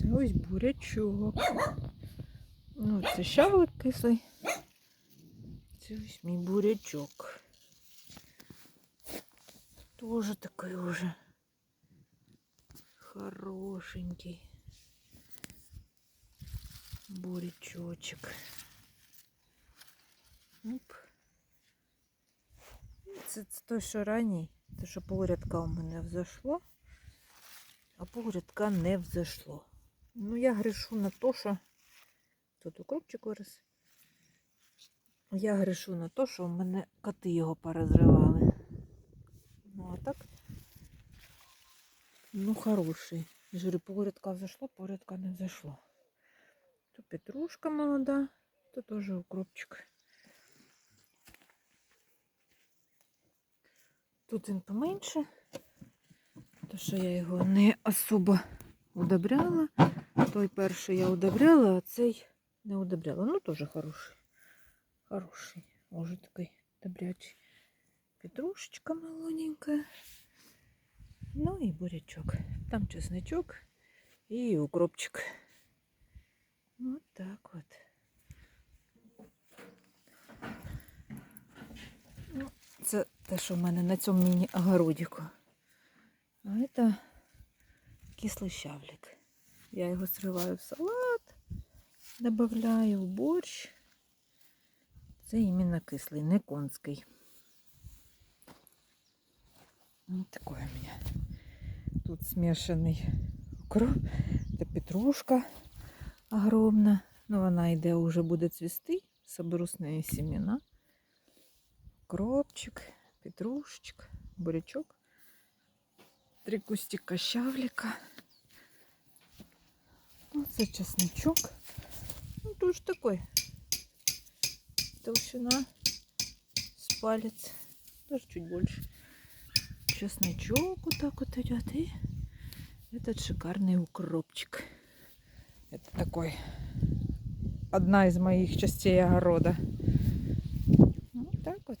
Це ось бурячок. Ну, це щавлик кислий. Це ось мій бурячок. Тоже такий уже хорошенький бурячочок. Оп. Це, це той, що ранній, те, що погрядка у мене взошло, а погрядка не взошло. Ну, я грішу на те, що тут укропчик вирос. Я грішу на те, що в мене коти його порозривали. Ну, а так, ну, хороший. Я ж говорю, погрядка взошло, погрядка не взошло. Тут петрушка молода, тут теж укропчик. Тут він поменше, то що я його не особо удобряла. Той перший я удобряла, а цей не удобряла. Ну, теж хороший. Хороший. Може такий добрячий. Петрушечка молоденькая. Ну і бурячок. Там чесничок і укропчик. Вот так вот. Ну, це те, що в мене на цьому міні-огородіку. А це кислий щавлик. Я його сриваю в салат, додаю в борщ. Це іменно кислий, не конський. Ось такой у мене. Тут смешаний укроп, та петрушка огромна. Ну, вона йде уже буде цвісти. Соберу з неї семена. Кропчик, петрушечка, бурячок. Три кустика щавлика. Оце чесночок. Ну, тоже такой. Толщина с палец. Даже чуть больше. Чесночок вот так вот идет. И этот шикарный укропчик. Это такой одна из моих частей огорода. Вот так вот.